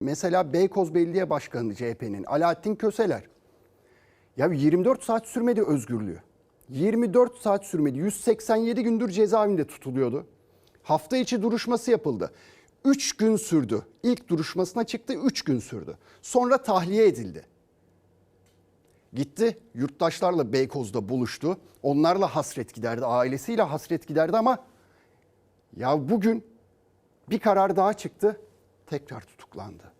Mesela Beykoz Belediye Başkanı CHP'nin Alaaddin Köseler. Ya 24 saat sürmedi özgürlüğü. 24 saat sürmedi. 187 gündür cezaevinde tutuluyordu. Hafta içi duruşması yapıldı. 3 gün sürdü. İlk duruşmasına çıktı 3 gün sürdü. Sonra tahliye edildi. Gitti yurttaşlarla Beykoz'da buluştu. Onlarla hasret giderdi, ailesiyle hasret giderdi ama ya bugün bir karar daha çıktı. Tekrar tutuklandı.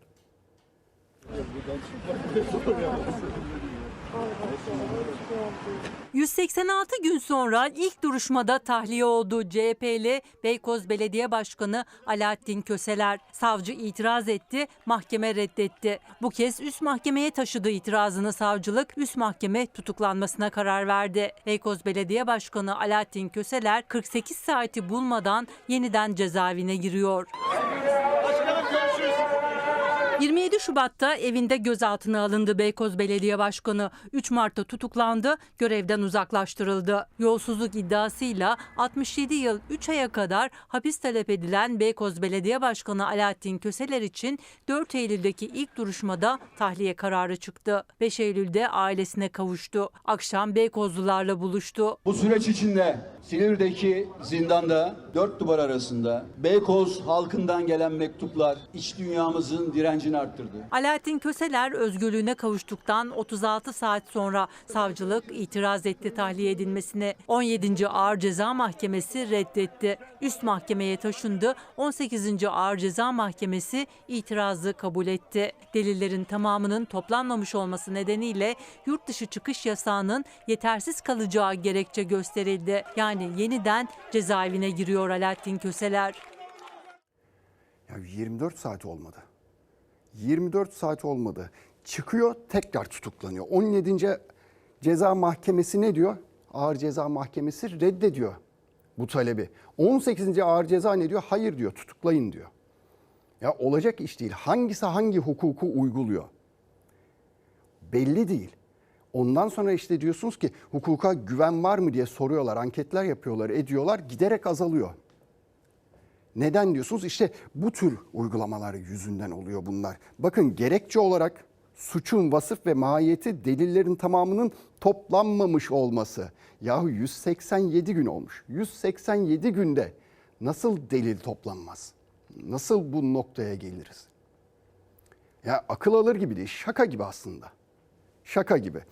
186 gün sonra ilk duruşmada tahliye oldu CHP'li Beykoz Belediye Başkanı Alaaddin Köseler. Savcı itiraz etti, mahkeme reddetti. Bu kez üst mahkemeye taşıdı itirazını savcılık, üst mahkeme tutuklanmasına karar verdi. Beykoz Belediye Başkanı Alaaddin Köseler 48 saati bulmadan yeniden cezaevine giriyor. 27 Şubat'ta evinde gözaltına alındı Beykoz Belediye Başkanı. 3 Mart'ta tutuklandı, görevden uzaklaştırıldı. Yolsuzluk iddiasıyla 67 yıl 3 aya kadar hapis talep edilen Beykoz Belediye Başkanı Alaaddin Köseler için 4 Eylül'deki ilk duruşmada tahliye kararı çıktı. 5 Eylül'de ailesine kavuştu. Akşam Beykozlularla buluştu. Bu süreç içinde Silivri'deki zindanda dört duvar arasında Beykoz halkından gelen mektuplar iç dünyamızın direncini arttırdı. Alaaddin Köseler özgürlüğüne kavuştuktan 36 saat sonra savcılık itiraz etti tahliye edilmesine. 17. Ağır Ceza Mahkemesi reddetti. Üst mahkemeye taşındı. 18. Ağır Ceza Mahkemesi itirazı kabul etti. Delillerin tamamının toplanmamış olması nedeniyle yurt dışı çıkış yasağının yetersiz kalacağı gerekçe gösterildi. Yani yeniden cezaevine giriyor Alaaddin Köseler. Ya 24 saat olmadı. 24 saat olmadı. Çıkıyor tekrar tutuklanıyor. 17. Ceza Mahkemesi ne diyor? Ağır Ceza Mahkemesi reddediyor bu talebi. 18. Ağır Ceza ne diyor? Hayır diyor tutuklayın diyor. Ya olacak iş değil. Hangisi hangi hukuku uyguluyor? Belli değil. Ondan sonra işte diyorsunuz ki hukuka güven var mı diye soruyorlar, anketler yapıyorlar, ediyorlar. Giderek azalıyor. Neden diyorsunuz? İşte bu tür uygulamalar yüzünden oluyor bunlar. Bakın gerekçe olarak suçun vasıf ve mahiyeti delillerin tamamının toplanmamış olması. Yahu 187 gün olmuş. 187 günde nasıl delil toplanmaz? Nasıl bu noktaya geliriz? Ya akıl alır gibi değil, şaka gibi aslında. Şaka gibi.